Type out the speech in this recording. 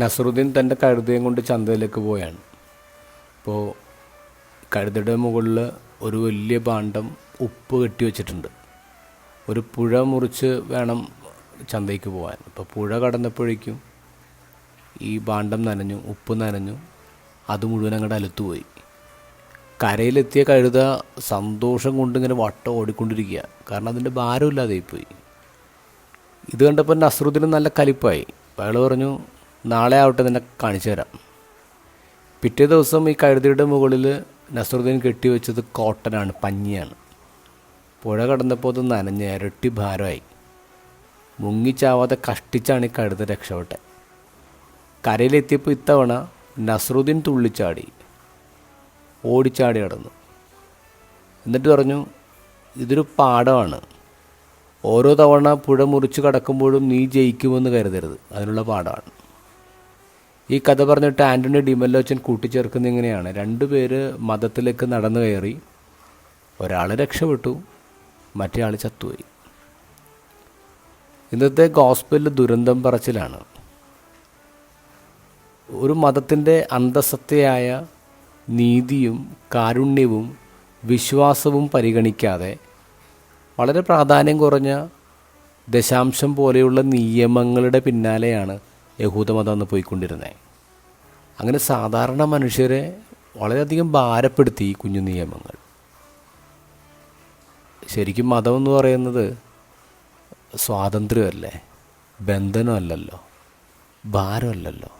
നസറുദ്ദീൻ തന്റെ കഴുതയും കൊണ്ട് ചന്തയിലേക്ക് പോയാണ്. അപ്പോൾ കഴുതയുടെ മുകളിൽ ഒരു വലിയ ഭാണ്ഡം ഉപ്പ് കെട്ടി വെച്ചിട്ടുണ്ട്. ഒരു പുഴ മുറിച്ച് വേണം ചന്തയ്ക്ക് പോകാൻ അപ്പോൾ പുഴ കടന്നപ്പോഴേക്കും ഈ ഭാണ്ഡം നനഞ്ഞു ഉപ്പ് നനഞ്ഞു അത് മുഴുവൻ അങ്ങോട്ട് അലുത്തുപോയി. കരയിലെത്തിയ കഴുത സന്തോഷം കൊണ്ടിങ്ങനെ വട്ടം ഓടിക്കൊണ്ടിരിക്കുക. കാരണം അതിന്റെ പോയി ഇത് കണ്ടപ്പോൾ നസറുദ്ദീൻ നല്ല കലിപ്പായി. അയാൾ പറഞ്ഞു നാളെ ആവട്ടെ നിന്നെ കാണിച്ചു തരാം. പിറ്റേ ദിവസം ഈ കഴുതിയുടെ മുകളിൽ നസറുദ്ദീൻ കെട്ടിവെച്ചത് കോട്ടനാണ് പഞ്ഞിയാണ്. പുഴ കടന്നപ്പോൾ അത് നനഞ്ഞ് ഇരട്ടി ഭാരമായി. മുങ്ങിച്ചാവാതെ കഷ്ടിച്ചാണ് ഈ കഴുത രക്ഷപ്പെട്ടെ. കരയിലെത്തിയപ്പോൾ ഇത്തവണ നസറുദ്ദീൻ തുള്ളിച്ചാടി ഓടിച്ചാടി കടന്നു എന്നിട്ട് പറഞ്ഞു ഇതൊരു പാഠമാണ്. ഓരോ തവണ പുഴ മുറിച്ച് കടക്കുമ്പോഴും നീ ജയിക്കുമെന്ന് കരുതരുത്. അതിനുള്ള പാഠമാണ്. ഈ കഥ പറഞ്ഞിട്ട് ആന്റണി ഡിമല്ലോച്ചൻ കൂട്ടിച്ചേർക്കുന്ന ഇങ്ങനെയാണ്. രണ്ടുപേര് മതത്തിലേക്ക് നടന്നു കയറി. ഒരാൾ രക്ഷപ്പെട്ടു മറ്റേ ആൾ ചത്തുപോയി. ഇന്നത്തെ ഗോസ്പലിൽ ദുരന്തം പറച്ചിലാണ്. ഒരു മതത്തിന്റെ അന്തസത്തയായ നീതിയും കാരുണ്യവും വിശ്വാസവും പരിഗണിക്കാതെ വളരെ പ്രാധാന്യം കുറഞ്ഞ ദശാംശം പോലെയുള്ള നിയമങ്ങളുടെ പിന്നാലെയാണ് യഹൂദമതം എന്ന് പോയിക്കൊണ്ടിരുന്നത്. അങ്ങനെ സാധാരണ മനുഷ്യരെ വളരെയധികം ഭാരപ്പെടുത്തി ഈ കുഞ്ഞു നിയമങ്ങൾ. ശരിക്കും മതം എന്ന് പറയുന്നത് സ്വാതന്ത്ര്യമല്ലേ ബന്ധനമല്ലല്ലോ? ഭാരമല്ലല്ലോ?